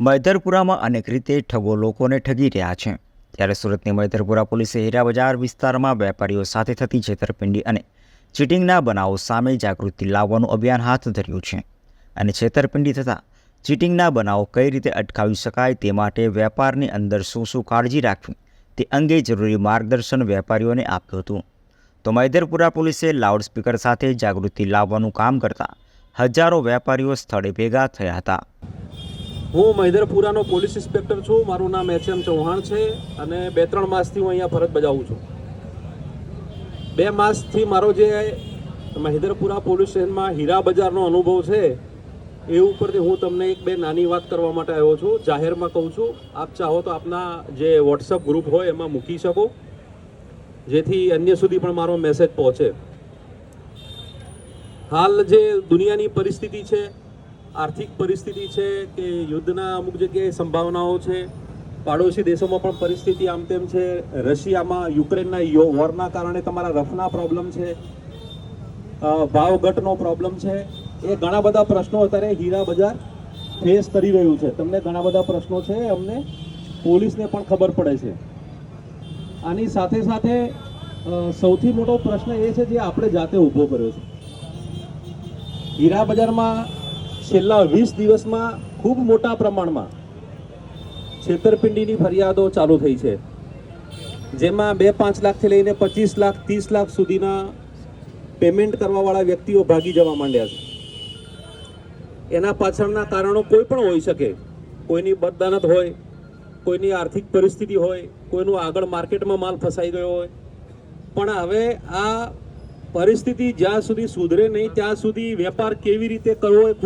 મૈદરપુરામાં અનેક રીતે ઠગો લોકોને ઠગી રહ્યા છે. ત્યારે સુરતની મૈધરપુરા પોલીસે હીરા બજાર વિસ્તારમાં વેપારીઓ સાથે થતી છેતરપિંડી અને ચીટિંગના બનાવો સામે જાગૃતિ લાવવાનું અભિયાન હાથ ધર્યું છે અને છેતરપિંડી થતાં ચીટિંગના બનાવો કઈ રીતે અટકાવી શકાય તે માટે વેપારની અંદર શું શું કાળજી રાખવી તે અંગે જરૂરી માર્ગદર્શન વેપારીઓને આપ્યું હતું. તો મૈધરપુરા પોલીસે લાઉડસ્પીકર સાથે જાગૃતિ લાવવાનું કામ કરતા હજારો વેપારીઓ સ્થળે ભેગા થયા હતા. હું મહિધરપુરાનો પોલીસ ઇન્સ્પેક્ટર છું. મારું નામ એચ એમ ચૌહાણ છે અને બે ત્રણ માસથી હું અહીંયા ફરજ બજાવું છું. બે માસથી મારો જે મહિધરપુરા પોલીસ સ્ટેશનમાં હીરા બજારનો અનુભવ છે, એ ઉપરથી હું તમને એક બે નાની વાત કરવા માટે આવ્યો છું. જાહેરમાં કહું છું, આપ ચાહો તો આપના જે વોટ્સઅપ ગ્રુપ હોય એમાં મૂકી શકો, જેથી અન્ય સુધી પણ મારો મેસેજ પહોંચે. હાલ જે દુનિયાની પરિસ્થિતિ છે આર્થિક પરિસ્થિતિ છે કે યુદ્ધના અમુક જગ્યાએ સંભાવનાઓ છે પાડોશી દેશોમાં પણ પરિસ્થિતિ આમ તેમ છે રશિયામાં યુક્રેનના વોરના કારણે તમારા રફના પ્રોબ્લેમ છે અ, ભાવ ઘટનો પ્રોબ્લેમ છે. એ ઘણા બધા પ્રશ્નો અત્યારે હીરા બજાર ફેસ કરી રહ્યું છે. તમને ઘણા બધા પ્રશ્નો છે અમને પોલીસને પણ ખબર પડે છે. આની સાથે સાથે સૌથી મોટો પ્રશ્ન એ છે જે આપણે જાતે ઊભો કર્યો છે. હીરા બજારમાં છેલ્લા વીસ દિવસમાં ખૂબ મોટા પ્રમાણમાં છેતરપિંડીની ફરિયાદો ચાલુ થઈ છે. જેમાં બે પાંચ લાખથી લઈને પચીસ લાખ, ત્રીસ લાખ સુધીના પેમેન્ટ કરવાવાળા વ્યક્તિઓ ભાગી જવા માંડ્યા છે. એના પાછળના કારણો કોઈ પણ હોઈ શકે. કોઈની બદદાનત હોય, કોઈની આર્થિક પરિસ્થિતિ હોય, કોઈનું આગળ માર્કેટમાં માલ ફસાઈ ગયો હોય. પણ હવે આ પરિસ્થિતિ જ્યાં સુધી સુધરે નહીં, ત્યાં સુધી વેપાર કેવી રીતે કરવો એ ખૂબ